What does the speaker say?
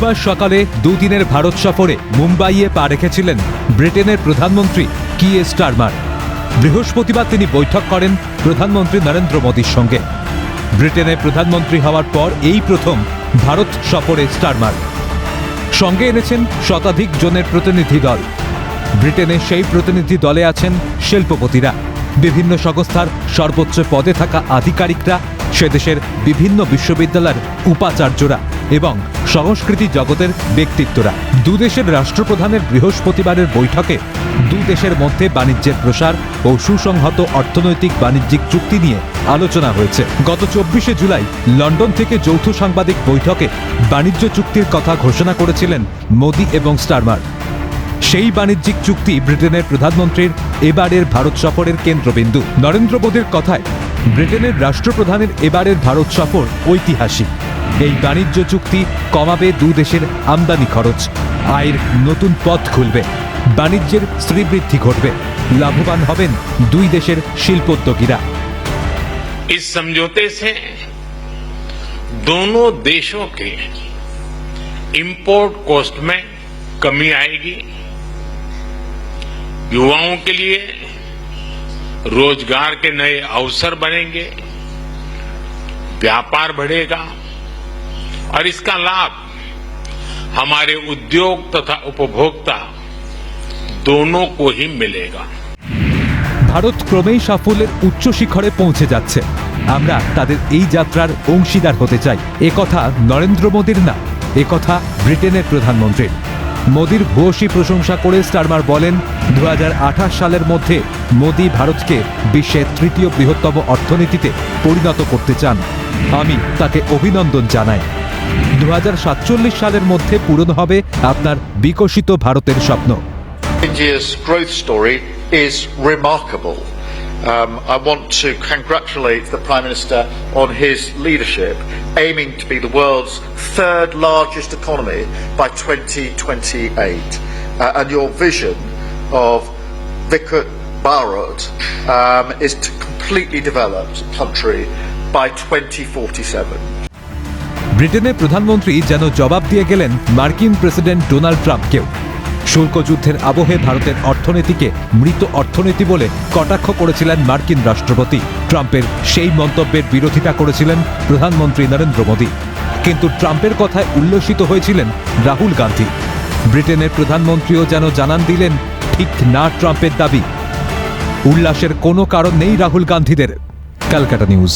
বুধবার সকালে দুদিনের ভারত সফরে মুম্বাইয়ে পা রেখেছিলেন ব্রিটেনের প্রধানমন্ত্রী কি স্টারমার। বৃহস্পতিবার তিনি বৈঠক করেন প্রধানমন্ত্রী নরেন্দ্র মোদীর সঙ্গে। ব্রিটেনের প্রধানমন্ত্রী হওয়ার পর এই প্রথম ভারত সফরে স্টারমার। সঙ্গে এনেছেন শতাধিক জনের প্রতিনিধি দল। ব্রিটেনের সেই প্রতিনিধি দলে আছেন শিল্পপতিরা। বিভিন্ন সংস্থার সর্বোচ্চ পদে থাকা আধিকারিকরা, সে দেশের বিভিন্ন বিশ্ববিদ্যালয়ের উপাচার্যরা। এবং সংস্কৃতি জগতের ব্যক্তিত্বরা। দুদেশের রাষ্ট্রপ্রধানের বৃহস্পতিবারের বৈঠকে দু দেশের মধ্যে বাণিজ্যের প্রসার ও সুসংহত অর্থনৈতিক বাণিজ্যিক চুক্তি নিয়ে আলোচনা হয়েছে। গত চব্বিশে জুলাই লন্ডন থেকে যৌথ সাংবাদিক বৈঠকে বাণিজ্য চুক্তির কথা ঘোষণা করেছিলেন মোদি এবং স্টারমার। সেই বাণিজ্যিক চুক্তি ব্রিটেনের প্রধানমন্ত্রীর এবারের ভারত সফরের কেন্দ্রবিন্দু। নরেন্দ্র মোদীর কথায়, ব্রিটেনের রাষ্ট্রপ্রধানের এবারের ভারত সফর ঐতিহাসিক। এই বাণিজ্য চুক্তি কমাবে দু দেশের আমদানি খরচ আয়ের নতুন পথ খুলবে বাণিজ্যের শ্রীবৃদ্ধি ঘটবে লাভবান হবেন দুই দেশের শিল্পোদ্যোগীরা इस समझौते से दोनों देशों के इंपोर्ट कॉस्ट में कमी आएगी युवाओं के लिए रोजगार के नए अवसर बनेंगे व्यापार बढ़ेगा और इसका लाभ हमारे उद्योग तथा उपभोक्ता दोनों को ही मिलेगा ভারত ক্রমেই সাফল্যের উচ্চ শিখরে পৌঁছে যাচ্ছে আমরা তাদের এই যাত্রার অংশীদার হতে চাই এ কথা নরেন্দ্র মোদীর না এ কথা ব্রিটেনের প্রধানমন্ত্রীর মোদীর ভূয়সী প্রশংসা করে স্টারমার বলেন দু সালের মধ্যে মোদী ভারতকে বিশ্বের তৃতীয় বৃহত্তম অর্থনীতিতে পরিণত করতে চান আমি তাকে অভিনন্দন জানাই দু হাজার সাতচল্লিশ সালের মধ্যে পূরণ হবে আপনার বিকশিত ভারতের স্বপ্ন growth story is remarkable. Um, I want to congratulate the Prime Minister on his leadership, aiming to be the world's third largest economy by 2028. Uh, and your vision of Vikrat Bharat um, is to completely develop the country by 2047. ব্রিটেনের প্রধানমন্ত্রী যেন জবাব দিয়ে গেলেন মার্কিন president Donald ট্রাম্পকেও। শুল্ক যুদ্ধের আবহে ভারতের অর্থনীতিকে মৃত অর্থনীতি বলে কটাক্ষ করেছিলেন মার্কিন রাষ্ট্রপতি। ট্রাম্পের সেই মন্তব্যের বিরোধিতা করেছিলেন প্রধানমন্ত্রী নরেন্দ্র মোদী। কিন্তু ট্রাম্পের কথায় উল্লসিত হয়েছিলেন রাহুল গান্ধী। ব্রিটেনের প্রধানমন্ত্রীও যেন জানান দিলেন, ঠিক না ট্রাম্পের দাবি। উল্লাসের কোনো কারণ নেই রাহুল গান্ধীদের। ক্যালকাটা নিউজ।